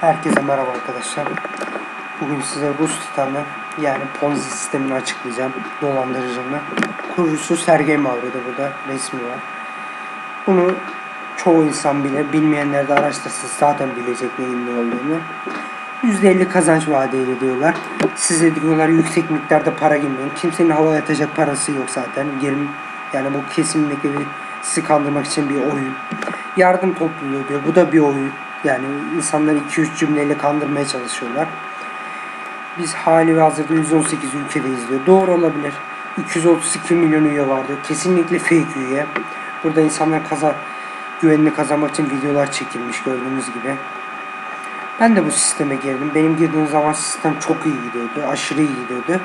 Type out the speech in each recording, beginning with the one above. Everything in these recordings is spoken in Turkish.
Herkese merhaba arkadaşlar. Bugün size Rus Titan'ı yani Ponzi sistemini açıklayacağım. Dolandırıcılığını. Kurucusu Sergey Mavri'de burada resmi var. Bunu çoğu insan bile bilmeyenler de araştırsın zaten bilecek neyin ne olduğunu. %50 kazanç vaat ediyorlar. Size diyorlar yüksek miktarda para girmeyin. Kimsenin hava yatacak parası yok zaten. Gelin yani bu kesinlikle bir sizi kandırmak için bir oyun. Yardım topluluğu diyor. Bu da bir oyun. Yani insanları 2-3 cümleyle kandırmaya çalışıyorlar. Biz hali ve hazırda 118 ülkedeyiz diyor. Doğru olabilir. 232 milyon üye var diyor. Kesinlikle fake üye. Burada insanlar kaza güvenini kazanmak için videolar çekilmiş gördüğünüz gibi. Ben de bu sisteme girdim. Benim girdiğim zaman sistem çok iyi gidiyordu. Aşırı iyi gidiyordu.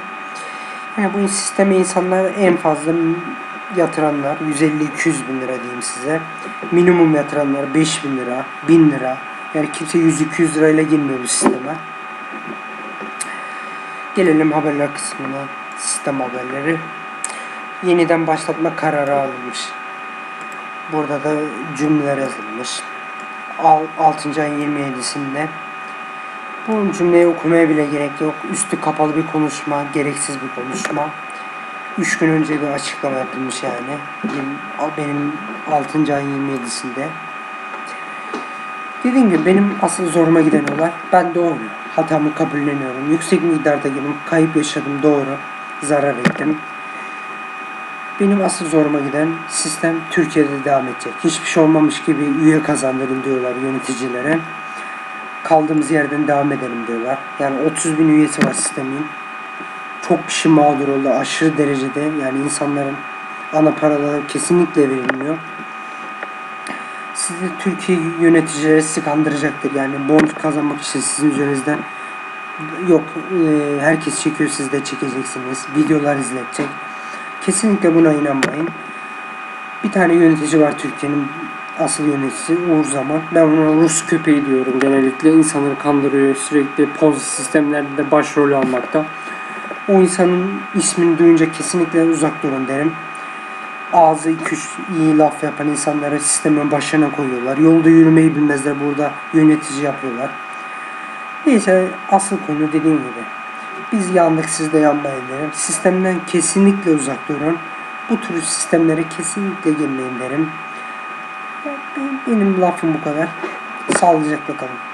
Yani bu sisteme insanlar en fazla yatıranlar 150-200 bin lira diyeyim size. Minimum yatıranlar 5 bin lira, 1000 lira. Yani kimse 100-200 lirayla girmiyor bu sisteme. Gelelim haberler kısmına. Sistem haberleri. Yeniden başlatma kararı alınmış. Burada da cümleler yazılmış. Al- 6. ayın 27'sinde. Bu cümleyi okumaya bile gerek yok. Üstü kapalı bir konuşma, gereksiz bir konuşma. 3 gün önce bir açıklama yapılmış yani. Benim 6. ayın 27'sinde. Dediğim gibi benim asıl zoruma giden olay ben doğru. Hatamı kabulleniyorum. Yüksek miktarda girdim. Kayıp yaşadım doğru. Zarar ettim. Benim asıl zoruma giden sistem Türkiye'de devam edecek. Hiçbir şey olmamış gibi üye kazandırın diyorlar yöneticilere. Kaldığımız yerden devam edelim diyorlar. Yani 30 bin üyesi var sistemin. Çok kişi mağdur oldu aşırı derecede. Yani insanların ana paraları kesinlikle verilmiyor. Sizi Türkiye yöneticileri sizi kandıracaktır. Yani bond kazanmak için sizin üzerinizden yok e, herkes çekiyor siz de çekeceksiniz. Videolar izletecek. Kesinlikle buna inanmayın. Bir tane yönetici var Türkiye'nin asıl yöneticisi Uğur Zaman. Ben ona Rus köpeği diyorum genellikle. insanları kandırıyor sürekli poz sistemlerde başrol almakta. O insanın ismini duyunca kesinlikle uzak durun derim. Ağzı iki üç iyi laf yapan insanları sistemin başına koyuyorlar. Yolda yürümeyi bilmezler burada yönetici yapıyorlar. Neyse asıl konu dediğim gibi. Biz yandık siz de yanmayın derim. Sistemden kesinlikle uzak durun. Bu tür sistemlere kesinlikle girmeyin derim. Benim lafım bu kadar. Sağlıcakla kalın.